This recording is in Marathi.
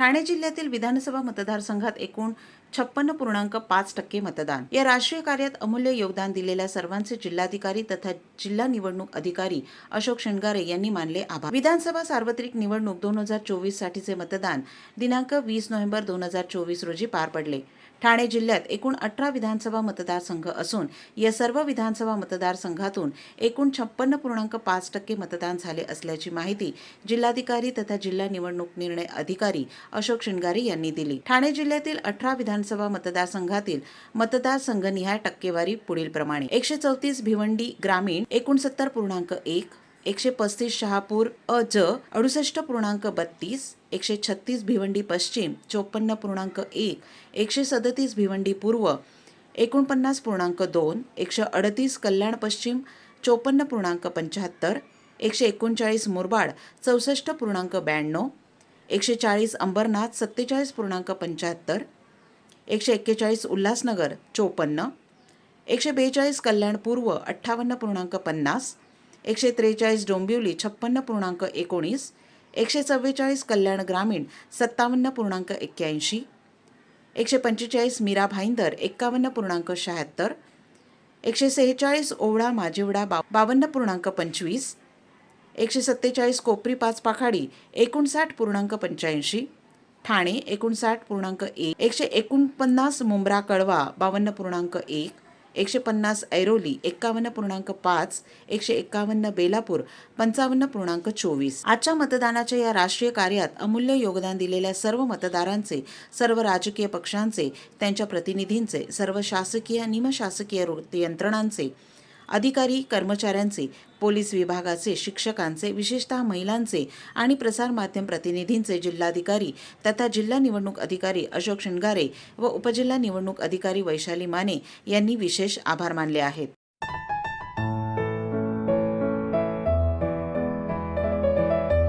ठाणे जिल्ह्यातील विधानसभा मतदारसंघात एकूण छप्पन्न पूर्णांक पाच टक्के मतदान. या राष्ट्रीय कार्यात अमूल्य योगदान दिलेल्या सर्वांचे जिल्हाधिकारी तथा जिल्हा निवडणूक अधिकारी अशोक शृंगारे यांनी मानले आभार. विधानसभा सार्वत्रिक निवडणूक दोन हजार चोवीस साठीचे मतदान दिनांक वीस नोव्हेंबर दोन हजार चोवीस रोजी पार पडले. ठाणे जिल्ह्यात एकूण अठरा विधानसभा मतदारसंघ असून या सर्व विधानसभा मतदारसंघातून एकूण छप्पन्न पूर्णांक पाच टक्के मतदान झाले असल्याची माहिती जिल्हाधिकारी तथा जिल्हा निवडणूक निर्णय अधिकारी अशोक शिंगारे यांनी दिली. ठाणे जिल्ह्यातील अठरा विधान विधानसभा मतदारसंघातील मतदारसंघनिहाय टक्केवारी पुढील प्रमाणे. एकशे चौतीस भिवंडी ग्रामीण एकोणसत्तर पूर्णांक एक एकशे पस्तीस शहापूर अ ज अडुसष्ट पूर्णांक बत्तीस एकशे छत्तीस भिवंडी पश्चिम चोपन्न पूर्णांक एक एकशे सदतीस भिवंडी पूर्व एकोणपन्नास पूर्णांक दोन एकशे अडतीस कल्याण पश्चिम चोपन्न पूर्णांक पंच्याहत्तर एकशे एकोणचाळीस मुरबाड चौसष्ट पूर्णांक ब्याण्णव एकशे चाळीस अंबरनाथ सत्तेचाळीस पूर्णांक पंच्याहत्तर एकशे एक्केचाळीस उल्हासनगर चोपन्न. एकशे बेचाळीस कल्याण पूर्व अठ्ठावन्न पूर्णांक पन्नास. एकशे त्रेचाळीस डोंबिवली छप्पन्न पूर्णांक एकोणीस. एकशे चव्वेचाळीस कल्याण ग्रामीण सत्तावन्न पूर्णांक एक्क्याऐंशी. एकशे पंचेचाळीस मीरा भाईंदर एक्कावन्न पूर्णांक शहात्तर. एकशे सेहेचाळीस ओवळा माजिवडा बा बावन्न पूर्णांक पंचवीस. एकशे सत्तेचाळीस कोपरी पाच पाखाडी एकोणसाठ पूर्णांक पंच्याऐंशी. ठाणे एकोणसाठ पूर्णांक एक एकशे एकोणपन्नास मुंब्रा कळवा बावन्न पूर्णांक एक एकशे पन्नास ऐरोली एक्कावन्न पूर्णांक पाच एकशे एक्कावन्न बेलापूर पंचावन्न पूर्णांक चोवीस. आजच्या मतदानाच्या या राष्ट्रीय कार्यात अमूल्य योगदान दिलेल्या सर्व मतदारांचे सर्व राजकीय पक्षांचे त्यांच्या प्रतिनिधींचे सर्व शासकीय निमशासकीय यंत्रणांचे अधिकारी कर्मचाऱ्यांचे पोलीस विभागाचे शिक्षकांचे विशेषतः महिलांचे आणि प्रसारमाध्यम प्रतिनिधींचे जिल्हाधिकारी तथा जिल्हा निवडणूक अधिकारी अशोक शिंगारे व उपजिल्हा निवडणूक अधिकारी वैशाली माने यांनी विशेष आभार मानले आहेत.